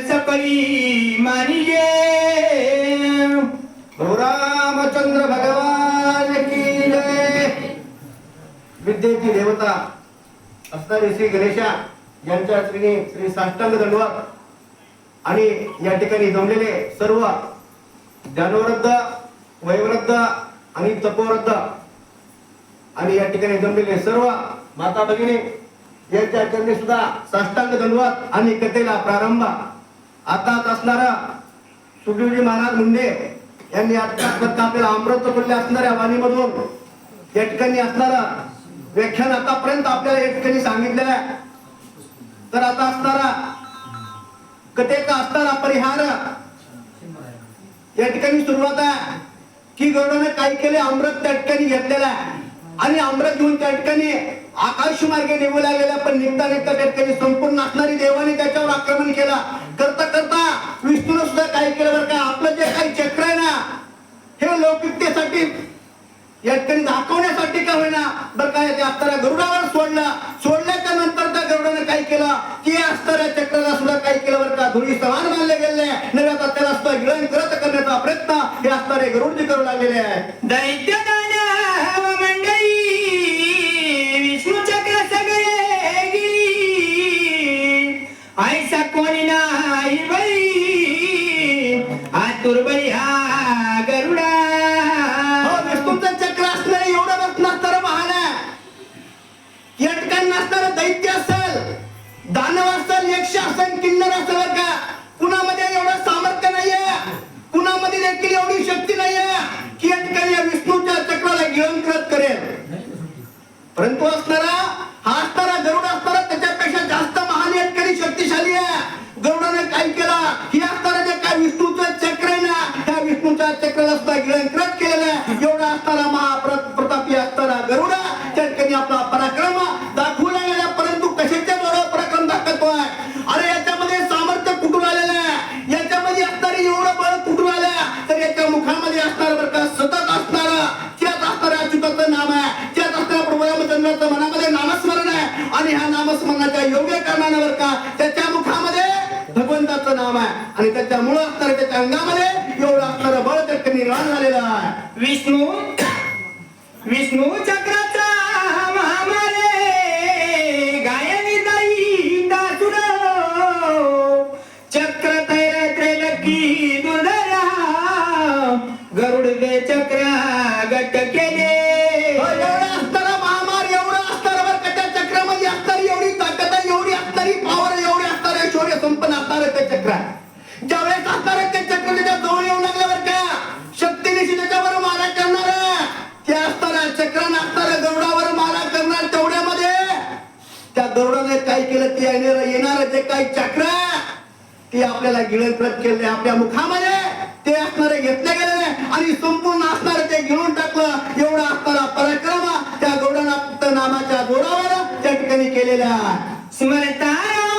सकळी मानिजे हो रामचंद्र भगवान की जय। विद्येची देवता असणारे श्री गणेशा यांच्या श्री श्री साष्टांग दंडवत आणि या ठिकाणी जमलेले सर्व ज्ञानवृद्ध वयवृद्ध आणि तपोवृद्ध आणि या ठिकाणी जमलेले सर्व माता भगिनी यांच्या चरणी सुद्धा साष्टांग दंडवत आणि कथेला प्रारंभ आताच असणारा सुखदेवजी महाराज मुंडे यांनी आतापर्यंत आपल्याला अमृत बोलले असणाऱ्या वाणीमधून या ठिकाणी असणारा व्याख्यान आतापर्यंत आपल्याला या ठिकाणी सांगितलेलं आहे. तर आता असणारा कथेचा असणारा परिहार या ठिकाणी सुरुवात आहे. की गरुडाने काय केले? अमृत त्या ठिकाणी घेतलेलं आहे. आणि अमृत घेऊन त्या ठिकाणी आकाश मार्गे निघू लागलेला पण निघता निघता त्या ठिकाणी संपूर्ण असणारी देवाने त्याच्यावर आक्रमण केला. तर करता विष्णूने सुद्धा काय केलं बरं का आपलं जे काही चक्र आहे ना हे होती या ठिकाणी दाखवण्यासाठी का होईना? बरं काय ते असताना गरुडावर सोडला. सोडल्याच्या नंतर त्या गरुडाने काय केलं? की या चक्राला सुद्धा काय केलं बरं का? धुळी समान मानले गेले. नव्या आता त्याला सुद्धा गिळण करत करण्याचा प्रयत्न हे असणारे गरुडजी करू लागलेले आहे दैत्य विष्णू चक्र सगळे गिरी. ऐसा कोणी नाही बाई. आतुर बळी हा दैत्य असेल दानव असेल यक्ष असेल किन्नर असेल का. कुणामध्ये एवढं सामर्थ्य नाहीये? कुणामध्ये देखील एवढी शक्ती नाहीये? की या ठिकाणी या विष्णूच्या चक्राला गिळंकृत करेल. परंतु असणारा हा असणारा गरुड असणारा त्याच्यापेक्षा जास्त महान या शक्तिशाली आहे. गरुडाने काय केला? हे असणारा जे काय विष्णूचं चक्र आहे ना त्या विष्णूच्या चक्राला सुद्धा गिळंकृत केलेलं आहे. एवढा असणारा महाप्रत आणि योग्य कारणानं का? त्याच्या मुखामध्ये भगवंताचं नाम आहे. आणि त्याच्यामुळं असणाऱ्या त्याच्या अंगामध्ये एवढं असणारं बळ त्या निर्माण झालेलं आहे. विष्णू विष्णू चक्राचा महामारे गायनी दाई दासुर चक्र तैर त्रैलकी दुधरा गरुड बे चक्र येणार येणार जे काही चक्र. ते आपल्याला गिळंकृत केले आपल्या मुखामध्ये. ते असणारे घेतले गेले आणि संपूर्ण असणारे ते गिळून टाकलं. एवढा असणारा पराक्रम त्या गौडाना नामाच्या जोरावर त्या ठिकाणी केलेला आहे.